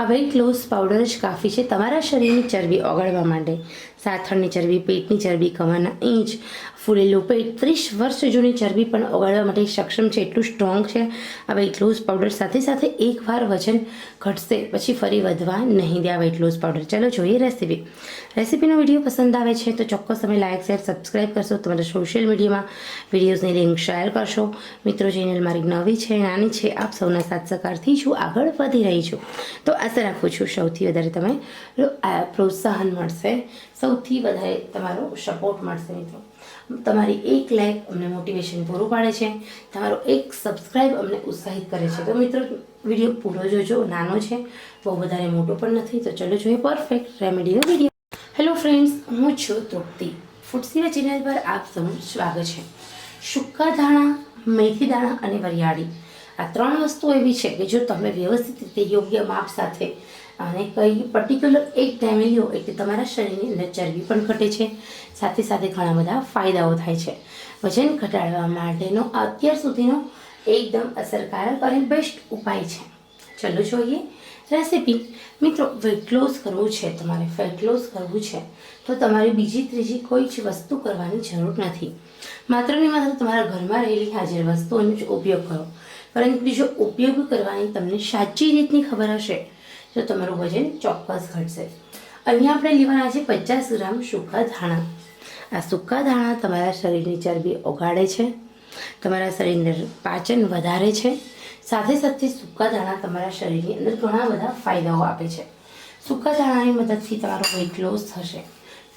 આ weight loss powder જ કાફી છે. તમારા શરીરની ચરબી ઓગળવા માટે સાથળની ચરબી, પેટની ચરબી, કમરના ઇંચ ફૂલેલું પેટ, ત્રીસ વર્ષ જૂની ચરબી પણ ઓગાળવા માટે સક્ષમ છે. એટલું સ્ટ્રોંગ છે. આ વેઇટ લોસ પાવડર સાથે સાથે એકવાર વજન ઘટશે, પછી ફરી વધવા નહીં દે આ વેઇટ લોસ પાવડર ચાલો જોઈએ રેસીપી રેસીપીનો વીડિયો પસંદ આવે છે તો ચોક્કસ તમે લાઇક શેર સબસ્ક્રાઇબ કરશો. તમારા સોશિયલ મીડિયામાં વિડીયોઝની લિંક શેર કરશો. મિત્રો ચેનલ મારી નવી છે, નાની છે. આપ સૌના સાથ સહકારથી છું. આગળ વધી રહી છું. તો આશા રાખું છું સૌથી વધારે તમે. પ્રોત્સાહન મળશે. સૌથી વધારે તમારો સપોર્ટ મળશે મિત્રો. તમારી એક લાઈક અમને મોટિવેશન પૂરું પાડે છે. તમારો એક સબસ્ક્રાઇબ અમને ઉત્સાહિત કરે છે. તો મિત્રો વીડિયો પૂરો જોજો. નાનો છે, બહુ વધારે મોટો પણ નથી. તો ચલો જોઈએ પરફેક્ટ રેમેડીનો વીડિયો હેલો ફ્રેન્ડ્સ હું છું તૃપ્તિ. ફૂડસીવા ચેનલ પર આપ સૌનું સ્વાગત છે. સૂકા ધાણા, મેથી દાણા અને વરિયાળી. આ ત્રણ વસ્તુ એવી છે કે જો તમે વ્યવસ્થિત રીતે યોગ્ય માપ સાથે અને કઈ પર્ટિક્યુલર એક ટાઈમે લ્યો એટલે તમારા શરીરની અંદર ચરબી પણ ઘટે છે. સાથે સાથે ઘણા બધા ફાયદાઓ થાય છે. વજન ઘટાડવા માટેનો અત્યાર સુધીનો એકદમ અસરકારક અને બેસ્ટ ઉપાય છે. ચલો જોઈએ રેસીપી મિત્રો વેટ લોસ કરવું છે, તમારે ફેટ લોસ કરવું છે, તો તમારે બીજી ત્રીજી કોઈ જ વસ્તુ કરવાની જરૂર નથી. માત્ર ને માત્ર તમારા ઘરમાં રહેલી હાજર વસ્તુઓનો જ ઉપયોગ કરો. પરંતુ જો ઉપયોગ કરવાની તમને સાચી રીતની ખબર હશે, તો તમારું વજન ચોક્કસ ઘટશે. અહીંયા આપણે લેવાના છે પચાસ ગ્રામ સૂકા ધાણા. આ સૂકા ધાણા તમારા શરીરની ચરબી ઓગાળે છે, તમારા શરીરને પાચન વધારે છે, સાથે સાથે સૂકા દાણા તમારા શરીરની અંદર ઘણા બધા ફાયદાઓ આપે છે. સૂકા દાણાની મદદથી તમારો વેટ લોસ થશે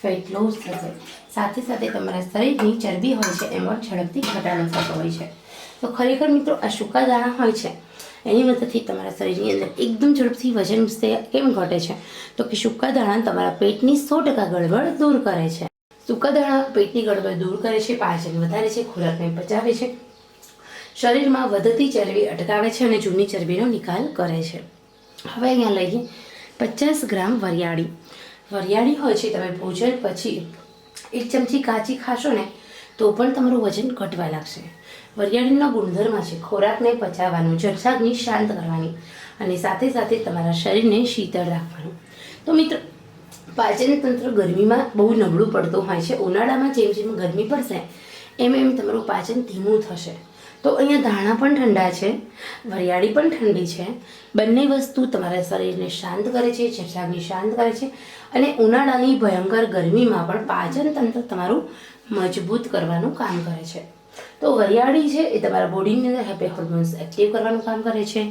ફેટ લોસ થશે. સાથે સાથે તમારા શરીરની ચરબી હોય છે, એમાં ઝડપથી ઘટાડો થતો હોય છે. તો ખરેખર મિત્રો આ સૂકા દાણા હોય છે, એની મદદથી તમારા શરીરની અંદર એકદમ ઝડપથી વજન કેમ ઘટે છે? તો કે સૂકા દાણા તમારા પેટની સો ટકા ગડબડ દૂર કરે છે. સૂકા દાણા પેટની ગડબડ દૂર કરે છે, પાચન વધારે છે, ખોરાકને પચાવે છે, શરીરમાં વધતી ચરબી અટકાવે છે અને જૂની ચરબીનો નિકાલ કરે છે. હવે અહીંયા લઈએ પચાસ ગ્રામ વરિયાળી. વરિયાળી હોય છે, તમે ભોજન પછી એક ચમચી કાચી ખાશો ને, તો પણ તમારું વજન ઘટવા લાગશે. વરિયાળીનો ગુણધર્મ છે, ખોરાકને પચાવવાનું જઠરાગને શાંત કરવાની અને સાથે સાથે તમારા શરીરને શીતળ રાખવાનું. તો મિત્રો, પાચન તંત્ર ગરમીમાં બહુ નબળું પડતું હોય છે, ઉનાળામાં જેમ જેમ ગરમી પડશે, એમ એમ તમારું પાચન ધીમું થશે. તો અહીંયા ધાણા પણ ઠંડા છે, વરિયાળી પણ ઠંડી છે, બંને વસ્તુ તમારા શરીરને શાંત કરે છે જઠરાગ્નિ શાંત કરે છે અને ઉનાળાની ભયંકર ગરમીમાં પણ પાચન તંત્ર તમારું મજબૂત કરવાનું કામ કરે છે. તો વરિયાળી છે એ તમારા બોડીની અંદર હેપી હોર્મોન્સ એક્ટિવ કરવાનું કામ કરે છે,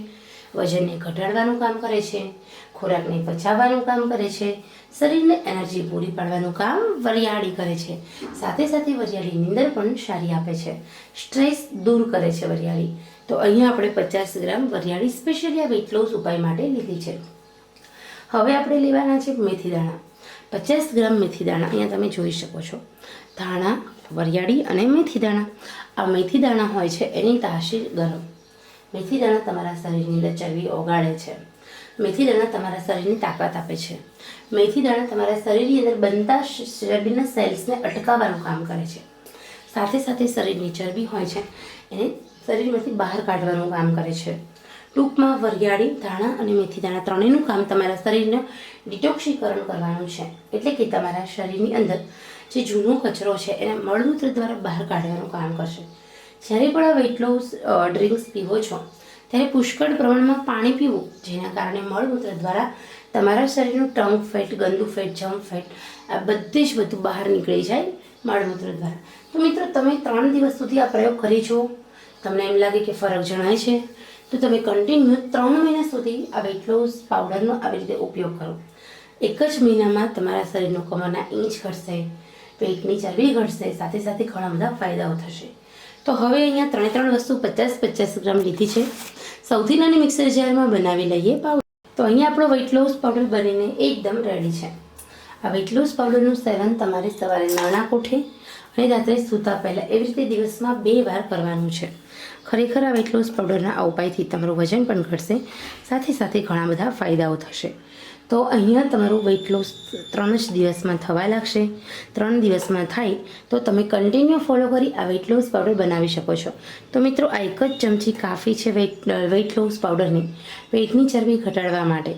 વજનને ઘટાડવાનું કામ કરે છે, ખોરાકને પચાવવાનું કામ કરે છે, શરીરને એનર્જી પૂરી પાડવાનું કામ વરિયાળી કરે છે. સાથે સાથે વરિયાળી નીંદર પણ સારી આપે છે. સ્ટ્રેસ દૂર કરે છે વરિયાળી. તો અહીંયા આપણે પચાસ ગ્રામ વરિયાળી સ્પેશિયલી આ વેટ લોસ ઉપાય માટે લીધી છે. હવે આપણે લેવાના છે મેથી દાણા. પચાસ ગ્રામ મેથી દાણા અહીંયા તમે જોઈ શકો છો. ધાણા, વરિયાળી અને મેથી દાણા. આ મેથી દાણા હોય છે એની તાસીર ગરમ. મેથી દાણા તમારા શરીરની અંદર ચરબી ઓગાળે છે. મેથી દાણા તમારા શરીરની તાકાત આપે છે. મેથી દાણા તમારા શરીરની અંદર બનતા ચરબીના સેલ્સને અટકાવવાનું કામ કરે છે. સાથે સાથે શરીરની ચરબી હોય છે એને શરીરમાંથી બહાર કાઢવાનું કામ કરે છે. ટૂંકમાં વરિયાળી, ધાણા અને મેથી દાણા ત્રણેયનું કામ તમારા શરીરને ડિટોક્સીકરણ કરવાનું છે. એટલે કે તમારા શરીરની અંદર જે જૂનો કચરો છે, એને મળમૂત્ર દ્વારા બહાર કાઢવાનું કામ કરશે. જ્યારે પણ આ વેટ લોસ ડ્રિંક્સ પીવો છો, ત્યારે પુષ્કળ પ્રમાણમાં પાણી પીવું, જેના કારણે મળમૂત્ર દ્વારા તમારા શરીરનું ટંગ ફેટ, ગંદુ ફેટ જમ ફેટ, આ બધી જ બધું બહાર નીકળી જાય મળમૂત્ર દ્વારા. તો મિત્રો, તમે ત્રણ દિવસ સુધી આ પ્રયોગ કરી જુઓ તમને એમ લાગે કે ફરક જણાય છે? તો તમે કન્ટિન્યુ ત્રણ મહિના સુધી આ વેટ લોસ પાવડરનો આવી રીતે ઉપયોગ કરો. એક જ મહિનામાં તમારા શરીરનું કમરના ઇંચ ઘટશે, પેટની ચરબી ઘટશે, સાથે સાથે ઘણા બધા ફાયદાઓ થશે. તો હવે અહીંયા ત્રણે ત્રણ વસ્તુ પચાસ પચાસ ગ્રામ લીધી છે. સૌથી નાની મિક્સર જારમાં બનાવી લઈએ પાવડર તો અહીંયા આપણો વેટ લોસ પાવડર બનીને એકદમ રેડી છે. આ વેટ લોસ પાવડરનું સેવન તમારે સવારે નાણાં કોઠે અને રાત્રે સૂતા પહેલાં એવી રીતે દિવસમાં બે વાર કરવાનું છે. ખરેખર આ વેટ લોસ પાવડરના ઉપાયથી તમારું વજન પણ ઘટશે. સાથે સાથે ઘણા બધા ફાયદાઓ થશે. તો અહીંયા તમારું વેઇટ લોસ ત્રણ જ દિવસમાં થવા લાગશે. ત્રણ દિવસમાં થાય તો તમે કન્ટિન્યુ ફોલો કરી આ વેઇટ લોસ પાવડર બનાવી શકો છો. તો મિત્રો, આ એક જ ચમચી કાફી છે વેઇટ વેઇટ લોસ પાવડરની પેટની ચરબી ઘટાડવા માટે.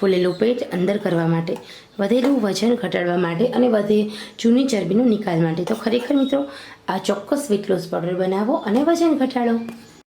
ફૂલેલું પેટ અંદર કરવા માટે, વધેલું વજન ઘટાડવા માટે અને વધે જૂની ચરબીનો નિકાલ માટે. તો ખરેખર મિત્રો, આ ચોક્કસ વેઇટ લોસ પાવડર બનાવો અને વજન ઘટાડો.